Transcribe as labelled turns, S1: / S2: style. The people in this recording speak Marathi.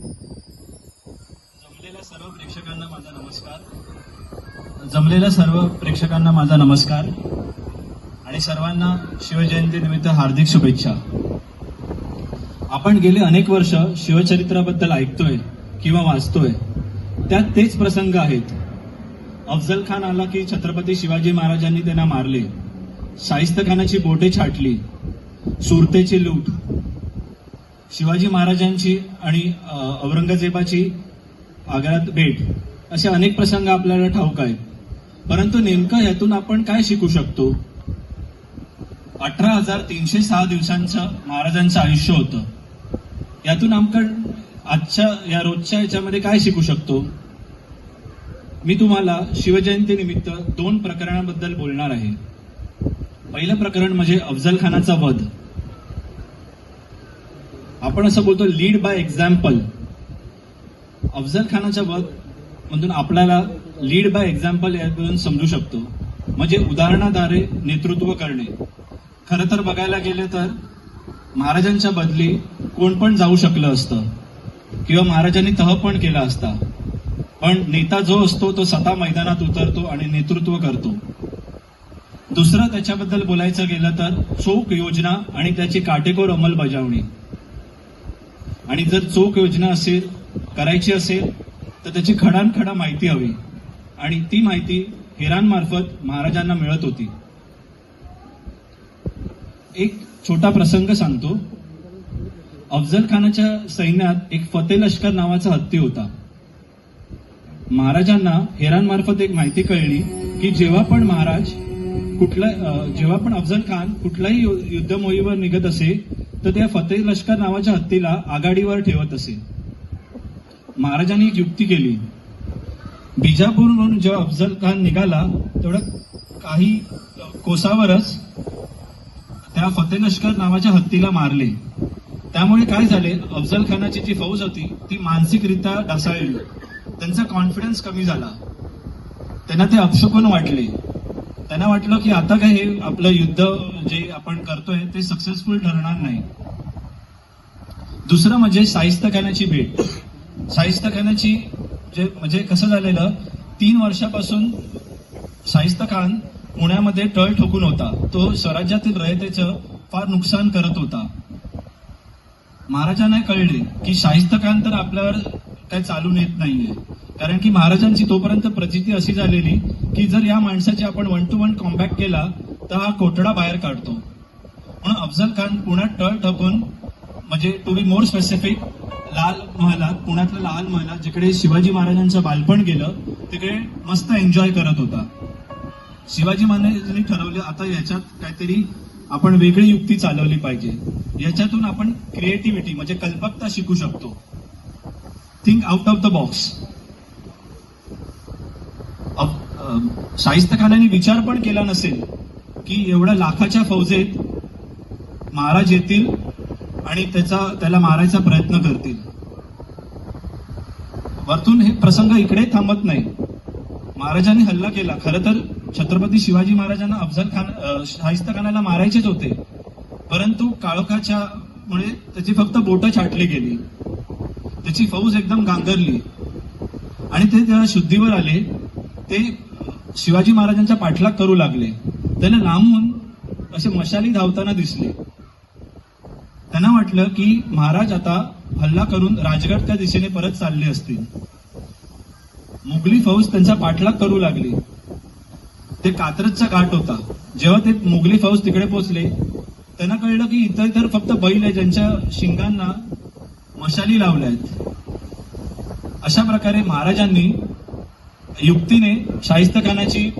S1: जमलेल्या सर्व प्रेक्षकांना माझा नमस्कार. जमलेल्या सर्व प्रेक्षकांना माझा नमस्कार. आणि सर्वांना शिवजयंती निमित्त हार्दिक शुभेच्छा. आपण गेले अनेक वर्ष शिवचरित्राबद्दल ऐकतोय किंवा वाचतोय. त्यात तेच प्रसंग आहेत. अफजल खान आला की छत्रपती शिवाजी महाराजांनी त्यांना मारले. शाहिस्त खानाची बोटे छाटली. सुरतेची लूट. शिवाजी महाराजांची आणि औरंगजेबाची आग्र्यात भेट असे अनेक प्रसंग आपल्याला ठाऊक आहेत. परंतु नेमकं यातून आपण काय शिकू शकतो? अठरा हजार तीनशे सहा दिवसांचं महाराजांचं आयुष्य होतं. यातून आपण आजच्या या रोजच्या याच्यामध्ये काय शिकू शकतो? मी तुम्हाला शिवजयंतीनिमित्त दोन प्रकरणाबद्दल बोलणार आहे. पहिलं प्रकरण म्हणजे अफजल खानाचा वध. आपण असं बोलतो लीड बाय एक्झाम्पल अफजल खानाच्या बघ मधून आपल्याला लीड बाय एक्झाम्पल यातून समजू शकतो. म्हणजे उदाहरणाद्वारे नेतृत्व करणे. खरं तर बघायला गेले तर महाराजांच्या बदली कोण पण जाऊ शकलं असतं. किंवा महाराजांनी तह पण केला असता. पण नेता जो असतो तो स्वतः मैदानात उतरतो आणि नेतृत्व करतो. दुसरं त्याच्याबद्दल बोलायचं गेलं तर चोख योजना आणि त्याची काटेकोर अंमलबजावणी. आणि जर चोख योजना असेल करायची असेल तर त्याची खडानखडा माहिती हवी. आणि ती माहिती हेरांमार्फत महाराजांना मिळत होती. एक छोटा प्रसंग सांगतो. अफजल खानाच्या सैन्यात एक फते लष्कर नावाचा हत्ती होता. महाराजांना हेरांमार्फत एक माहिती कळली की जेव्हा पण महाराज कुठला जेव्हा पण अफजल खान कुठल्याही युद्ध मोहीवर निघत असे तर त्या फतेह लष्कर नावाच्या हत्तीला आघाडीवर ठेवत असे. महाराजांनी एक युक्ती केली. बिजापूरवरून जेव्हा अफजल खान निघाला तेवढं काही कोसावरच त्या फतेह लष्कर नावाच्या हत्तीला मारले. त्यामुळे काय झाले? अफजल खानाची जी फौज होती ती मानसिकरित्या ढासाळली. त्यांचा कॉन्फिडन्स कमी झाला. त्यांना ते अपशकुन वाटले. त्यांना वाटलं की आता काय हे आपलं युद्ध जे आपण करतोय ते सक्सेसफुल ठरणार नाही. दुसरं म्हणजे शाहिस्त भेट. शाहिस्त जे म्हणजे कसं झालेलं तीन वर्षापासून साहित्यखान खान पुण्यामध्ये टळ ठोकून होता. तो स्वराज्यातील रयतेचं फार नुकसान करत होता. महाराजांना कळले की शाहिस्त खान तर आपल्यावर काय चालून येत नाहीये. कारण की महाराजांची तोपर्यंत प्रचिती अशी झालेली की जर या माणसाची आपण वन टू वन कॉम्बॅक्ट केला तर हा कोटडा बाहेर काढतो. म्हणून अफजल खान पुण्यात टळ ठपून म्हणजे टू बी मोर स्पेसिफिक लाल महालात पुण्यातल्या लाल महालात जिकडे शिवाजी महाराजांचं बालपण गेलं तिकडे मस्त एन्जॉय करत होता. शिवाजी महाराजांनी ठरवलं आता याच्यात काहीतरी आपण वेगळी युक्ती चालवली पाहिजे. याच्यातून आपण क्रिएटिव्हिटी म्हणजे कल्पकता शिकू शकतो. Think out of the box Shaista खानाने विचार पण केला नसेल की एवढ्या लाखाच्या फौजेत महाराज येतील आणि त्याचा त्याला मारायचा प्रयत्न करतील. वरतून हे प्रसंग इकडे थांबत नाही. महाराजांनी हल्ला केला. खरं तर छत्रपती शिवाजी महाराजांना अफजल खान अं, शाहिस्त खानाला मारायचेच होते. परंतु काळोखाच्या मुळे त्याची फक्त बोटं छाटली गेली. त्याची फौज एकदम गांगरली. आणि ते जेव्हा शुद्धीवर आले ते शिवाजी महाराजांचा पाठलाग करू लागले. त्यांना लांबून असे मशाली धावताना दिसले. त्यांना वाटलं की महाराज आता हल्ला करून राजगडच्या दिशेने परत चालले असतील. मुघली फौज त्यांचा पाठलाग करू लागली. ते कात्रजचा घाट होता. जेव्हा ते मुघली फौज तिकडे पोहोचले त्यांना कळलं की इतर इतर फक्त बैल आहे ज्यांच्या शिंगांना मशाली लावल्या आहेत. अशा प्रकारे महाराजांनी युक्तीने शाहिस्त खानाची